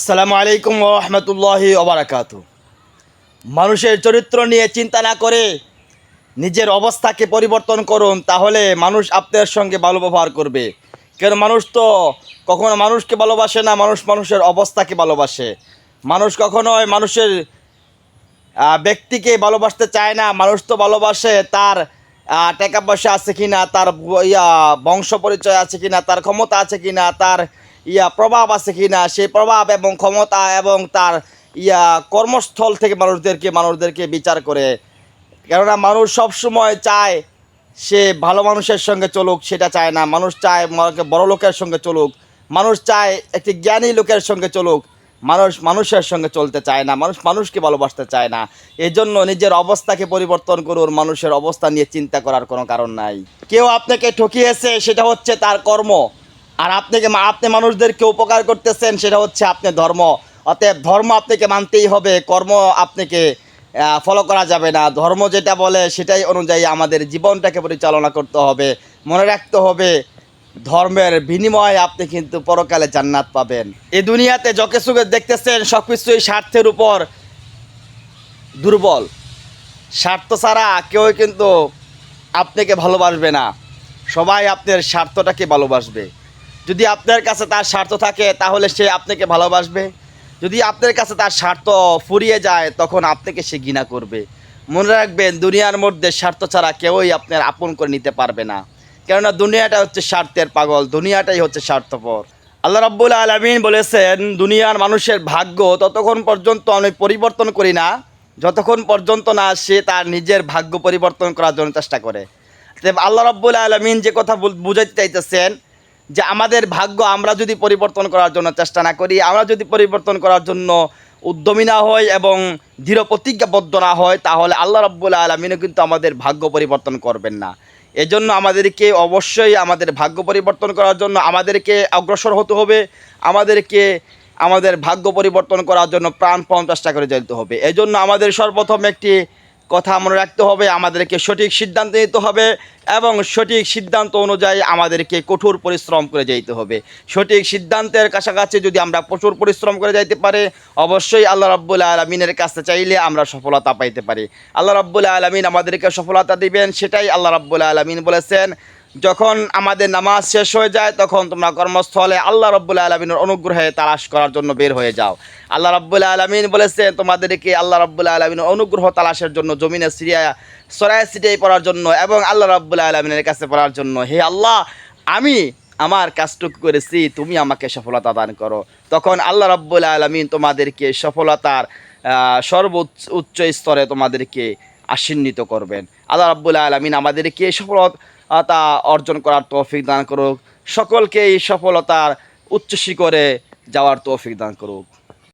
আসসালামু আলাইকুম রহমতুল্লাহি ওবরাকাতু মানুষের চরিত্র নিয়ে চিন্তা না করে নিজের অবস্থাকে পরিবর্তন করুন, তাহলে মানুষ আপনার সঙ্গে ভালো ব্যবহার করবে। কেন মানুষ তো কখনো মানুষকে ভালোবাসে না, মানুষ মানুষের অবস্থাকে ভালোবাসে। মানুষ কখনোই মানুষের ব্যক্তিকে ভালোবাসতে চায় না। মানুষ তো ভালোবাসে তার টাকা পয়সা আছে কি না তার, ইয়া, বংশ পরিচয় আছে কি না তার ক্ষমতা আছে কি না তার ইয়া প্রভাব আছে কি না সেই প্রভাব এবং ক্ষমতা এবং তার ইয়া কর্মস্থল থেকে মানুষদেরকে মানুষদেরকে বিচার করে। কেননা মানুষ সব সময় চায় সে ভালো মানুষের সঙ্গে চলুক, সেটা চায় না। মানুষ চায় বড় লোকের সঙ্গে চলুক। মানুষ চায় একটি জ্ঞানী লোকের সঙ্গে চলুক। মানুষ মানুষের সঙ্গে চলতে চায় না। মানুষ মানুষকে ভালোবাসতে চায় না। এই জন্য নিজের অবস্থাকে পরিবর্তন করুন, মানুষের অবস্থা নিয়ে চিন্তা করার কোনো কারণ নাই। কেউ আপনাকে ঠকিয়েছে, সেটা হচ্ছে তার কর্ম। আর আপনাকে আপনি মানুষদেরকে উপকার করতেছেন, সেটা হচ্ছে আপনার ধর্ম। অতএব ধর্ম আপনাকে মানতেই হবে, কর্ম আপনাকে ফলো করা যাবে না। ধর্ম যেটা বলে, সেটাই অনুযায়ী আমাদের জীবনটাকে পরিচালনা করতে হবে, মনে রাখতে হবে, ধর্মের বিনিময়ে আপনি কিন্তু পরকালে জান্নাত পাবেন। এ দুনিয়াতে যকে সুখে দেখতেছেন, সব কিছুই স্বার্থের উপর দুর্বল। স্বার্থ ছাড়া কেউ কিন্তু আপনাকে ভালোবাসবে না। সবাই আপনার স্বার্থটাকে ভালোবাসবে। যদি আপনার কাছে তার স্বার্থ থাকে, তাহলে সে আপনাকে ভালোবাসবে। যদি আপনার কাছে তার স্বার্থ ফুরিয়ে যায়, তখন আপনাকে সে ঘৃণা করবে। মনে রাখবেন, দুনিয়ার মধ্যে স্বার্থ ছাড়া কেউই আপনার আপন করে নিতে পারবে না। কেননা দুনিয়াটা হচ্ছে স্বার্থের পাগল, দুনিয়াটাই হচ্ছে স্বার্থপর। আল্লাহ রাব্বুল আলমিন বলেছেন, দুনিয়ার মানুষের ভাগ্য ততক্ষণ পর্যন্ত আমি পরিবর্তন করি না। যতক্ষণ পর্যন্ত না সে তার নিজের ভাগ্য পরিবর্তন করার জন্য চেষ্টা করে। আল্লাহ রাব্বুল আলমিন যে কথা বুঝাইতে চাইতেছেন যে আমাদের ভাগ্য আমরা যদি পরিবর্তন করার জন্য চেষ্টা না করি, আমরা যদি পরিবর্তন করার জন্য উদ্যমী না হই এবং দৃঢ় প্রতিজ্ঞাবদ্ধ না হয় তাহলে আল্লাহ রাব্বুল আলমিনও কিন্তু আমাদের ভাগ্য পরিবর্তন করবেন না। এজন্য আমাদেরকে অবশ্যই আমাদের ভাগ্য পরিবর্তন করার জন্য আমাদেরকে অগ্রসর হতে হবে। আমাদেরকে আমাদের ভাগ্য পরিবর্তন করার জন্য প্রাণপণ চেষ্টা করে যেতে হবে। এজন্য আমাদের সর্বপ্রথম একটি কথা মনে রাখতে হবে, আমাদেরকে সঠিক সিদ্ধান্ত নিতে হবে এবং সঠিক সিদ্ধান্ত অনুযায়ী আমাদেরকে কঠোর পরিশ্রম করে যাইতে হবে। সঠিক সিদ্ধান্তের কাছাকাছি যদি আমরা প্রচুর পরিশ্রম করে যাইতে পারে, অবশ্যই আল্লাহ রাব্বুল আলমিনের কাছে চাইলে আমরা সফলতা পাইতে পারি। আল্লাহ রাব্বুল আলমিন আমাদেরকে সফলতা দিবেন, সেটাই আল্লাহ রাব্বুল আলমিন বলেছেন যখন আমাদের নামাজ শেষ হয়ে যায়, তখন তোমরা কর্মস্থলে আল্লাহ রব্বুল আলমিনের অনুগ্রহে তালাশ করার জন্য বের হয়ে যাও। আল্লাহ রব্বুল আলমিন বলেছেন, তোমাদেরকে আল্লাহ রব্বুল আলমিনের অনুগ্রহ তালাশের জন্য, জমিনে সিরিয়া সরাই সিটিয়াই পড়ার জন্য এবং আল্লাহ রব্বুল আলমিনের কাছে পড়ার জন্য। হে আল্লাহ, আমি আমার কাজটুকু করেছি, তুমি আমাকে সফলতা দান করো। তখন আল্লাহ রব্বুল আলমিন তোমাদেরকে সফলতার সর্বোচ্চ, উচ্চ স্তরে তোমাদেরকে আশীর্ণিত করবেন। আল্লাহ রাব্বুল আলমিন আমাদেরকে সফলতা অর্জন করার তৌফিক দান করুক। সকলকে এই সফলতার উচ্চ শিখরে যাওয়ার তৌফিক দান করুক।